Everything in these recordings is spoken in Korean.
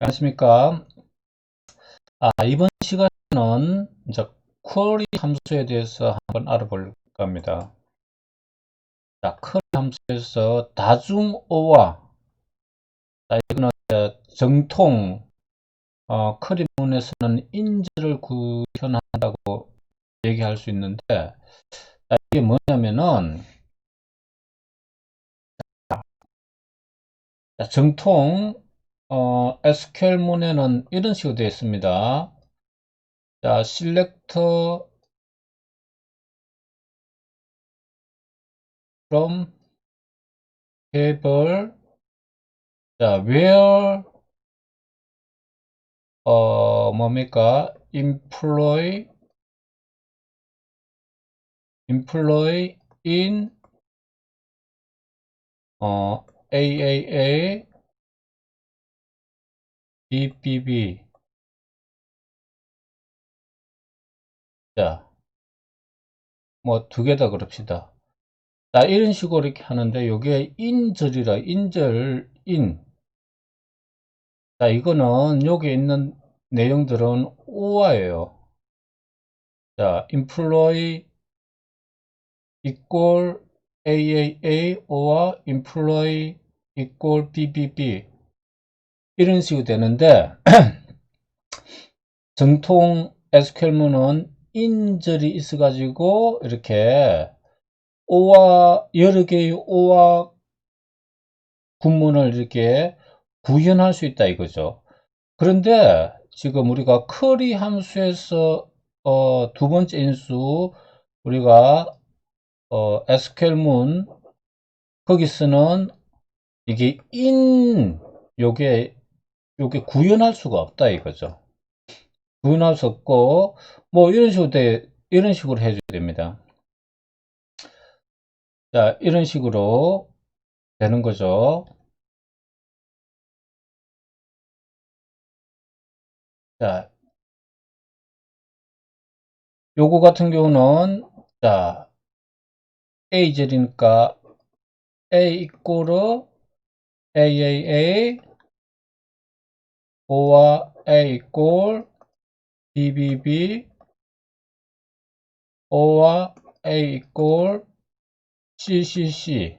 안녕하십니까. 아, 이번 시간에는 이제 쿼리 함수에 대해서 한번 알아볼 겁니다. 자, 쿼리 함수에서 다중어와 자, 이거는 정통 어, 쿼리 문에서는 인절을 구현한다고 얘기할 수 있는데 자, 이게 뭐냐면은 자, 정통 어, SQL문에는 이런 식으로 되어 있습니다. 자, select from table 자, where 어, 뭡니까? employee employee in 어, AAA BBB 자, 뭐 두 개 다 그럽시다. 자, 이런 식으로 이렇게 하는데 요게 인절이라 인절 인. 자, 이거는 여기 있는 내용들은 오화예요. 자, employee equal AAA 오와 employee equal BBB 이런 식으로 되는데 정통 SQL문은 인절이 있어 가지고 이렇게 오와 여러 개의 오와 군문을 이렇게 구현할 수 있다 이거죠. 그런데 지금 우리가 쿼리 함수에서 어, 두 번째 인수 우리가 어, SQL문 거기서는 이게 in 요게 요게 구현할 수가 없다 이거죠. 구현할 수 없고 뭐 이런 식으로 돼 이런 식으로 해줘야 됩니다. 자 이런 식으로 되는 거죠. 자 요거 같은 경우는 자 A절이니까 A 이꼬르 AAA O와 A 이꼴 BBB O와 A 이꼴 CCC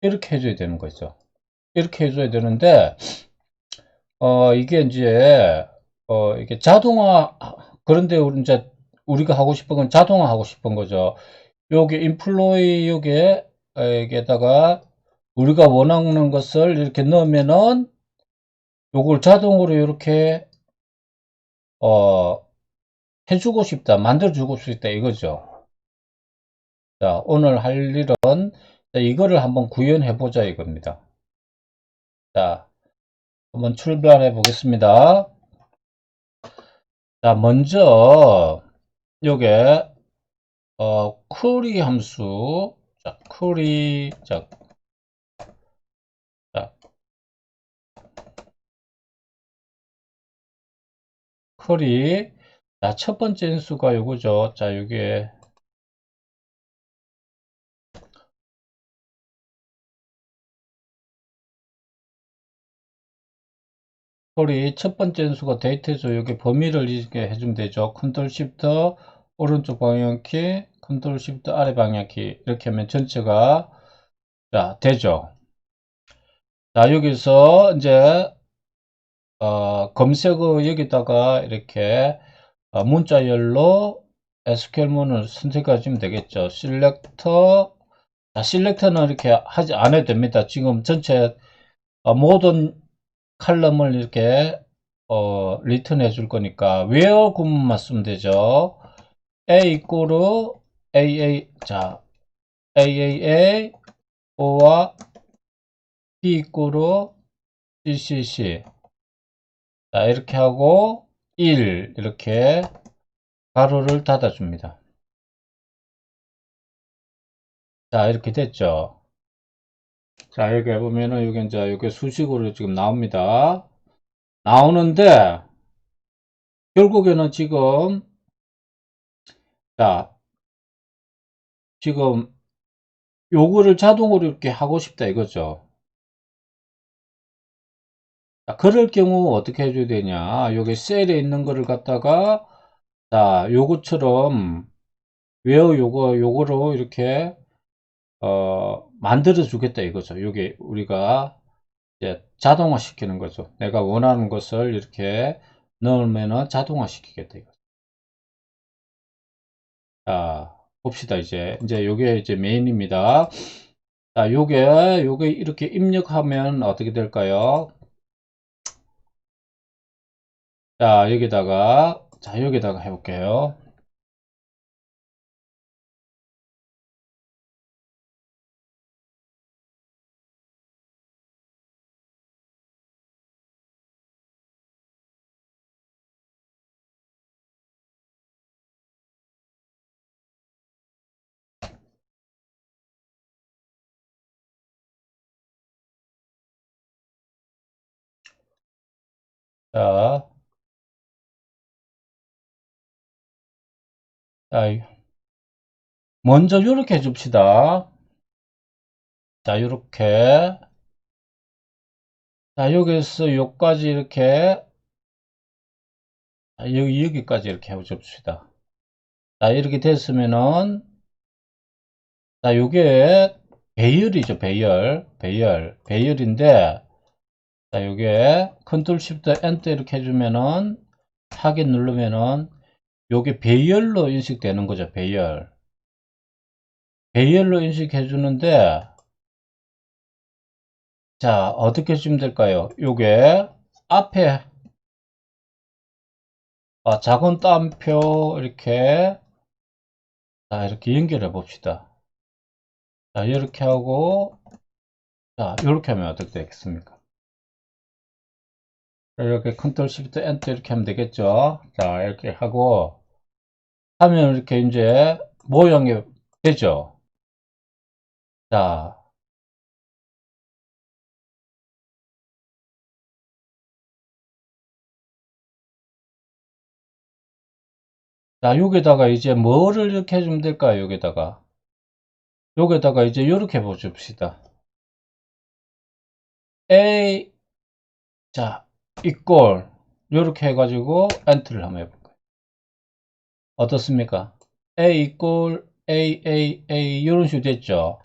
이렇게 해줘야 되는 거죠. 이렇게 해줘야 되는데 어 이게 이제 어 이게 자동화 그런데 우리 이제 우리가 하고 싶은 건 자동화 하고 싶은 거죠. 요게 인플로이 요게 여기에다가 우리가 원하는 것을 이렇게 넣으면은 요걸 자동으로 이렇게 어 해주고 싶다 만들어주고 싶다 이거죠. 자 오늘 할 일은 자, 이거를 한번 구현해 보자 이겁니다. 자 한번 출발해 보겠습니다. 자 먼저 요게 어 쿼리 함수 자 쿼리 자 쿼리 자, 첫 번째 인수가 요거죠. 자, 요게 쿼리 첫 번째 인수가 데이터죠. 여기 범위를 이렇게 해주면 되죠. 컨트롤 시프트 오른쪽 방향키, 컨트롤 시프트 아래 방향키 이렇게 하면 전체가 자, 되죠. 자, 여기서 이제 어, 검색어 여기다가 이렇게 어, 문자열로 SQL문을 선택하시면 되겠죠. select 자, select는 이렇게 하지 않아도 됩니다. 지금 전체 어, 모든 칼럼을 이렇게 어, 리턴해 줄 거니까 where 구문만 쓰면 되죠. a 이꼬르 aa 자 aaa o와 b 이꼬르 ccc 자, 이렇게 하고 1 이렇게 가로를 닫아 줍니다. 자, 이렇게 됐죠. 자, 여기 보면은 여기 이제 여기 수식으로 지금 나옵니다. 나오는데 결국에는 지금 자, 지금 요거를 자동으로 이렇게 하고 싶다 이거죠. 자, 그럴 경우 어떻게 해줘야 되냐. 여기 셀에 있는 거를 갖다가, 자, 요거처럼, 외어 요거, 요거로 이렇게, 어, 만들어 주겠다 이거죠. 요게 우리가 이제 자동화 시키는 거죠. 내가 원하는 것을 이렇게 넣으면은 자동화 시키겠다 이거. 자, 봅시다 이제. 이제 요게 이제 메인입니다. 자, 요게, 요게 이렇게 입력하면 어떻게 될까요? 자, 여기다가, 자, 여기다가 해볼게요. 자, 먼저 이렇게 해줍시다. 자, 요렇게. 자, 여기서 요까지 이렇게. 자, 여기, 여기까지 이렇게 해줍시다. 자, 이렇게 됐으면은, 자, 요게 배열이죠, 배열. 배열. 배열인데, 자, 요게 컨트롤 시프트 엔터 이렇게 해주면은, 확인 누르면은, 요게 배열로 인식되는 거죠, 배열. 배열로 인식해 주는데, 자, 어떻게 해주면 될까요? 요게 앞에 아, 작은 따옴표 이렇게 자, 이렇게 연결해 봅시다. 자, 이렇게 하고 자, 이렇게 하면 어떻게 되겠습니까? 이렇게 컨트롤 시프트 엔터 이렇게 하면 되겠죠? 자, 이렇게 하고 하면 이렇게 이제 모양이 되죠? 자, 자, 여기다가 이제 뭐를 이렇게 해주면 될까요? 여기다가. 여기다가 이제 이렇게 보줍시다. A, 자, 이꼴, 이렇게 해가지고 엔트를 한번 해볼까요? 어떻습니까? A 이꼴 A, A, A, 이런 식으로 됐죠?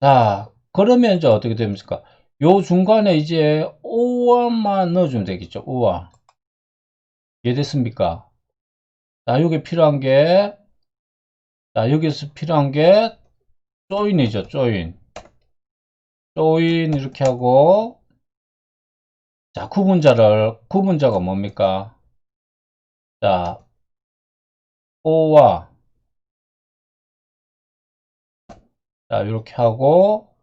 자, 그러면 이제 어떻게 됩니까? 요 중간에 이제 5원만 넣어주면 되겠죠? 5원. 이해됐습니까? 자, 여기 필요한 게, 자, 여기서 필요한 게, 조인이죠, 조인. 조인, 이렇게 하고, 자, 구분자를, 구분자가 뭡니까? 자, O와, 자, 이렇게 하고,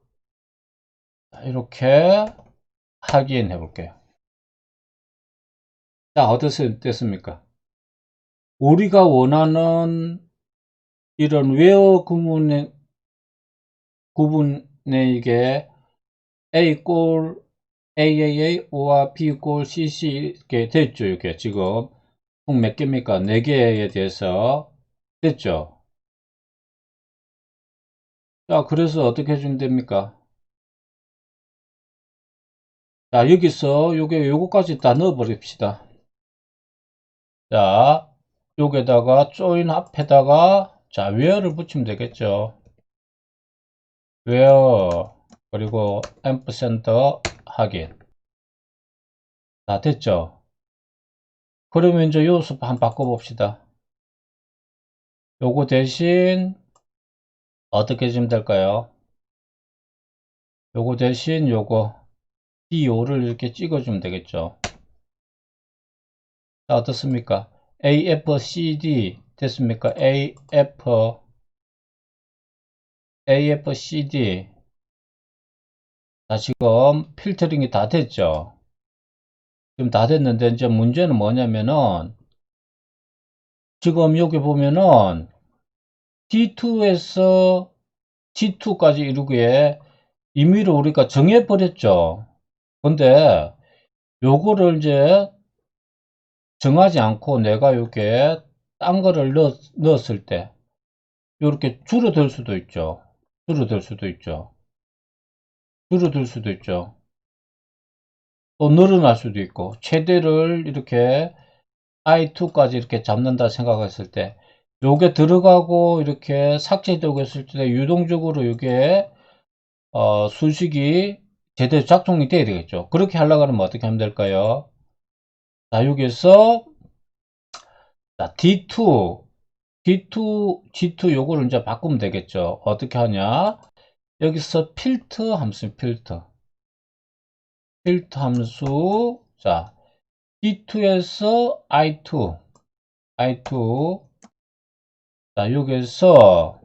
자, 이렇게 확인해 볼게요. 자, 어떻습니까? 우리가 원하는 이런 웨어 구분의, 구분의 이게 A 골 AAA, O와 B 골 CC 이렇게 됐죠. 이게 지금 총 몇 개입니까? 4개에 대해서 됐죠. 자, 그래서 어떻게 해주면 됩니까? 자, 여기서 요게 요거까지 다 넣어 버립시다. 자, 여기다가 조인 앞에다가 자 where를 붙이면 되겠죠 where 그리고 앰프센터 확인 다 됐죠 그러면 이제 요수 한번 바꿔 봅시다. 요거 대신 어떻게 해주면 될까요? 요거 대신 요거 D5를 이렇게 찍어주면 되겠죠? 자 어떻습니까? AFCD 됐습니까? AF AFCD 자 지금 필터링이 다 됐죠? 지금 다 됐는데 이제 문제는 뭐냐면은 지금 여기 보면은 D2에서 T2까지 이루기에 임의로 우리가 정해 버렸죠. 근데 요거를 이제 정하지 않고 내가 이렇게 딴 거를 넣, 넣었을 때 이렇게 줄어들 수도 있죠. 줄어들 수도 있죠. 줄어들 수도 있죠. 또 늘어날 수도 있고 최대를 이렇게 i2까지 이렇게 잡는다 생각했을 때 요게 들어가고 이렇게 삭제되고 했을 때 유동적으로 요게 어, 수식이 제대로 작동이 돼야 되겠죠. 그렇게 하려고 하면 어떻게 하면 될까요? 자, 여기서 자, D2 D2 G2 요거를 이제 바꾸면 되겠죠. 어떻게 하냐? 여기서 필터 함수 필터 필터 함수 자 D2에서 I2 I2 자 여기서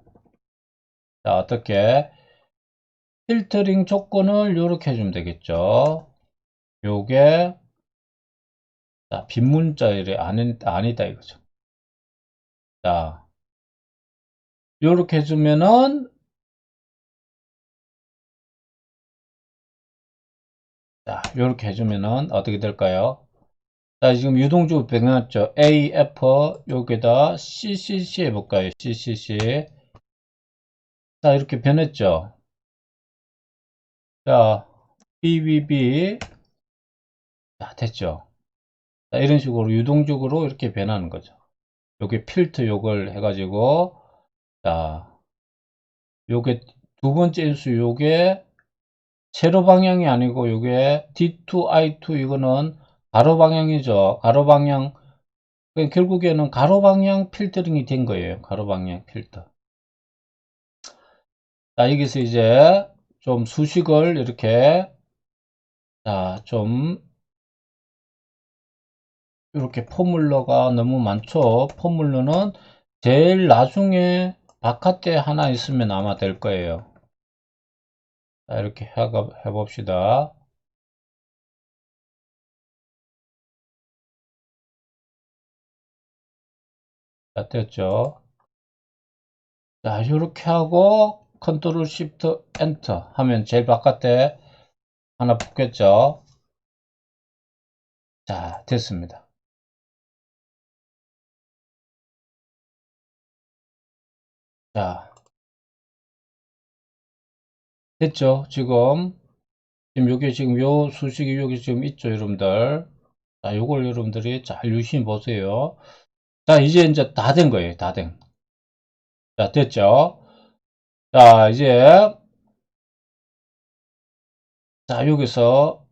자 어떻게? 필터링 조건을 이렇게 해주면 되겠죠? 요게 자 빈문자열이 아니, 아니다 이거죠. 자 요렇게 해주면은 자 요렇게 해주면은 어떻게 될까요? 자 지금 유동주 변했죠? A, F 여기다 CCC 해볼까요? CCC 자 이렇게 변했죠? 자 BBB 자 됐죠? 자 이런 식으로 유동적으로 이렇게 변하는 거죠. 여기 필터 요걸 해가지고 자 요게 두 번째 인수 요게 세로 방향이 아니고 요게 D2, I2 이거는 가로 방향이죠. 가로 방향. 그러니까 결국에는 가로 방향 필터링이 된 거예요. 가로 방향 필터. 자, 여기서 이제 좀 수식을 이렇게 자, 좀 이렇게 포뮬러가 너무 많죠. 포뮬러는 제일 나중에 바깥에 하나 있으면 아마 될 거예요. 자, 이렇게 해봅시다. 자, 됐죠? 자, 이렇게 하고 컨트롤 시프트 엔터 하면 제일 바깥에 하나 붙겠죠? 자, 됐습니다. 자, 됐죠? 지금 지금 여기 지금 요 수식이 여기 지금 있죠, 여러분들. 자, 요걸 여러분들이 잘 유심히 보세요. 자, 이제 이제 다 된 거예요. 다 된. 자, 됐죠? 자, 이제 자, 여기서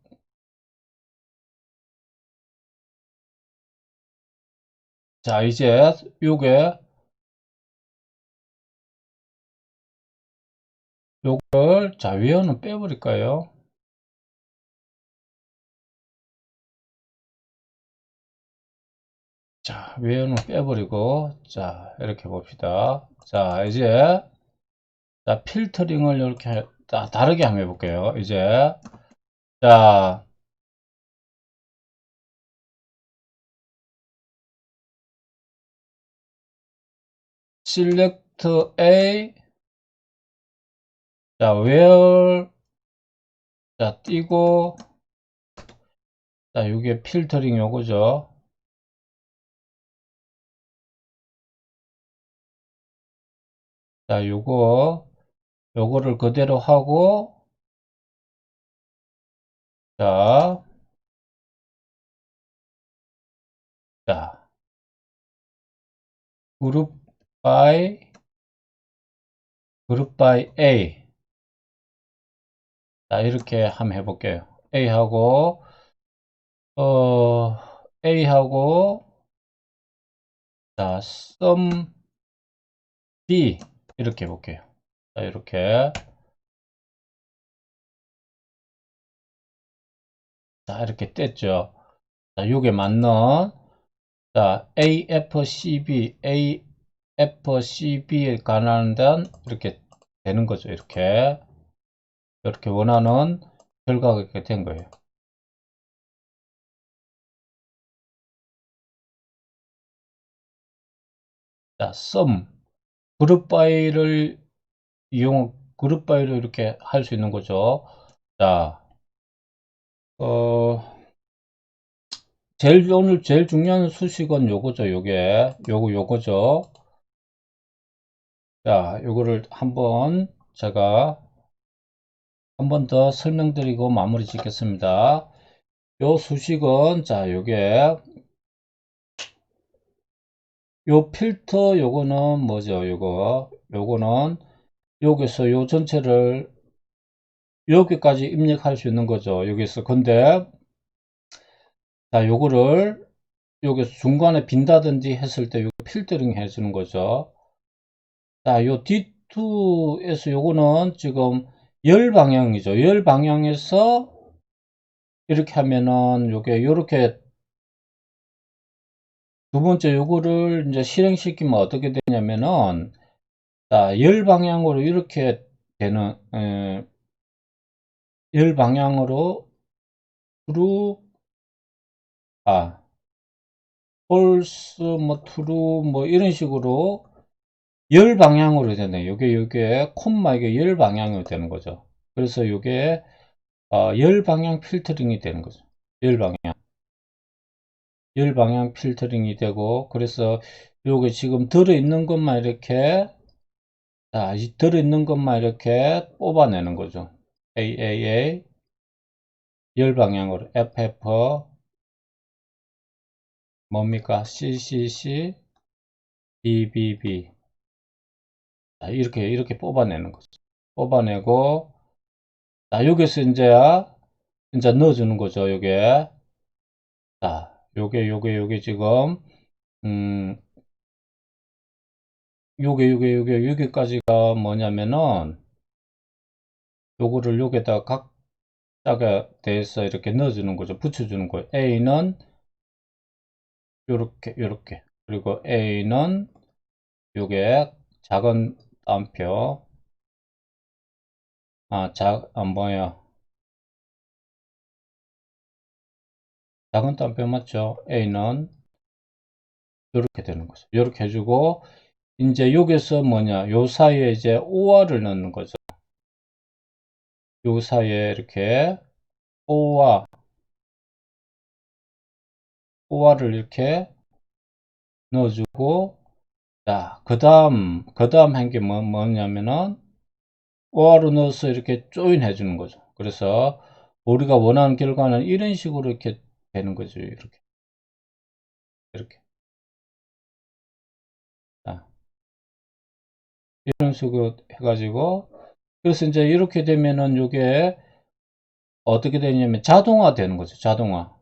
자, 이제 요게 요걸 자, 위어는 빼버릴까요? 자, 외연은 빼버리고, 자, 이렇게 봅시다. 자, 이제, 자, 필터링을 이렇게, 자, 다르게 한번 해볼게요. 이제, 자, select A, 자, where, 자, 띄고, 자, 이게 필터링 요거죠. 자, 요거, 요거를 그대로 하고, 자, 자, 그룹 by, 그룹 by A. 자, 이렇게 한번 해볼게요. A하고, 어, A하고, 자, sum B. 이렇게 해볼게요. 자, 이렇게. 자, 이렇게 뗐죠. 자, 요게 맞는, 자, AFCB, AFCB에 관한 데는 이렇게 되는 거죠. 이렇게. 이렇게 원하는 결과가 이렇게 된 거예요. 자, sum. 그룹 파일을 이용, 그룹 파일을 이렇게 할 수 있는 거죠. 자, 어, 제일, 오늘 제일 중요한 수식은 요거죠, 요게. 요거, 요거죠. 자, 요거를 한번 제가 한 번 더 설명드리고 마무리 짓겠습니다. 요 수식은 자 요게. 요 필터 요거는 뭐죠 요거? 요거는 여기서 요 전체를 여기까지 입력할 수 있는 거죠 여기서. 근데 자 요거를 여기서 중간에 빈다든지 했을 때 요 필터링 해주는 거죠. 자요 D2에서 요거는 지금 열 방향이죠. 열 방향에서 이렇게 하면은 요게 요렇게 두 번째 요거를 이제 실행시키면 어떻게 되냐면은 자, 열 방향으로 이렇게 되는 에, 열 방향으로 트루 아 폴스 뭐 트루 뭐 이런 식으로 열 방향으로 되네. 요게 요게 콤마 이게 열 방향으로 되는 거죠. 그래서 요게 어, 열 방향 필터링이 되는 거죠. 열 방향. 열 방향 필터링이 되고 그래서 요게 지금 들어 있는 것만 이렇게 자, 이 들어 있는 것만 이렇게 뽑아내는 거죠. AAA 열 방향으로 FF 뭡니까? CCC BBB 자, 이렇게 이렇게 뽑아내는 거죠. 뽑아내고 자, 여기서 이제 이제 넣어주는 거죠. 요게 자, 요게 요게 요게 지금 음 요게 요게 요게 여기까지가 뭐냐면은 요거를 여기에다가 각자가 돼서 이렇게 넣어주는 거죠. 붙여주는 거예요. A는 요렇게 요렇게 그리고 A는 요게 작은 따옴표 아, 작, 아, 뭐야 작은 따옴표 맞죠? A는 이렇게 되는 거죠. 이렇게 해주고 이제 여기서 뭐냐 요 사이에 이제 OR을 넣는 거죠. 요 사이에 이렇게 OR OR을 이렇게 넣어주고 자, 그 다음, 그 다음 한 게 뭐, 뭐냐면은, OR을 넣어서 이렇게 조인해 주는 거죠. 그래서, 우리가 원하는 결과는 이런 식으로 이렇게 되는 거죠. 이렇게. 이렇게. 자. 이런 식으로 해가지고, 그래서 이제 이렇게 되면은 이게 어떻게 되냐면 자동화 되는 거죠. 자동화.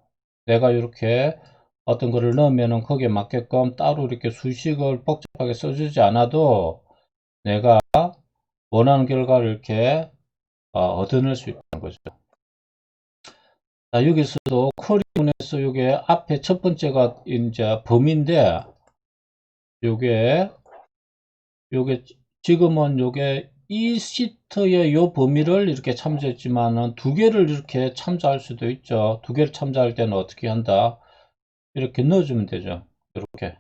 내가 이렇게 어떤 거를 넣으면은 거기에 맞게끔 따로 이렇게 수식을 복잡하게 써주지 않아도 내가 원하는 결과를 이렇게 어, 얻어낼 수 있다는 거죠. 자, 여기서도 쿼리문에서 이게 앞에 첫 번째가 이제 범위인데 요게 요게 지금은 요게 이 시트의 요 범위를 이렇게 참조했지만은 두 개를 이렇게 참조할 수도 있죠. 두 개를 참조할 때는 어떻게 한다? 이렇게 넣어주면 되죠. 이렇게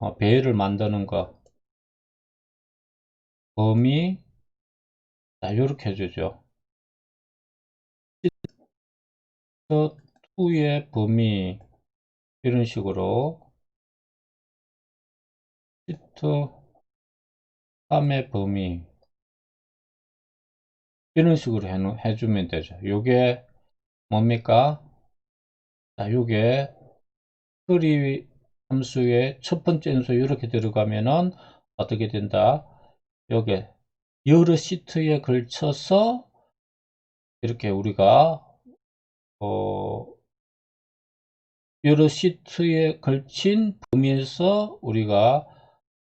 어, 배를 만드는 거 범위 자 이렇게 해주죠. 시트 2의 범위 이런 식으로 시트 3의 범위 이런 식으로 해, 해주면 되죠. 요게 뭡니까? 자, 요게 쿼리 함수의 첫 번째 함수 이렇게 들어가면은 어떻게 된다? 여기 여러 시트에 걸쳐서 이렇게 우리가 어 여러 시트에 걸친 범위에서 우리가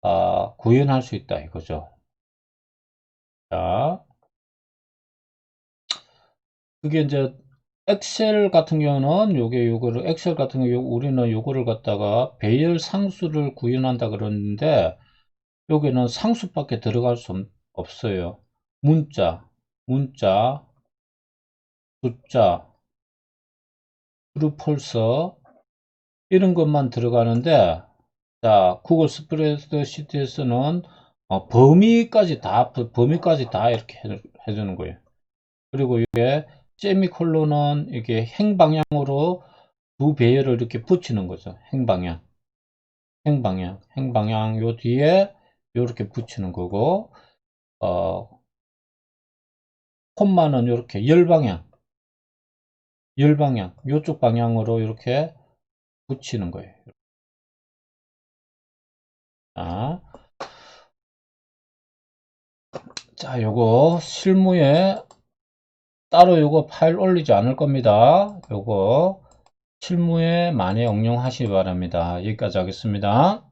아, 구현할 수 있다 이거죠. 자, 그게 이제 엑셀 같은 경우는 요게 요거를 엑셀 같은 경우 우리는 요거를 갖다가 배열 상수를 구현한다 그러는데 여기는 상수밖에 들어갈 수 없어요. 문자, 문자, 숫자, 트루 폴서 이런 것만 들어가는데 자 구글 스프레드시트에서는 어, 범위까지 다 범위까지 다 이렇게 해, 주는 거예요. 그리고 이게 세미콜론은 이게 행방향으로 두 배열을 이렇게 붙이는 거죠. 행방향. 행방향. 행방향 요 뒤에 이렇게 붙이는 거고 어 콤마는 이렇게 열방향. 열 방향, 요쪽 방향으로 이렇게 붙이는 거예요. 자, 자, 요거 실무에 따로 요거 파일 올리지 않을 겁니다. 요거 실무에 많이 응용하시기 바랍니다. 여기까지 하겠습니다.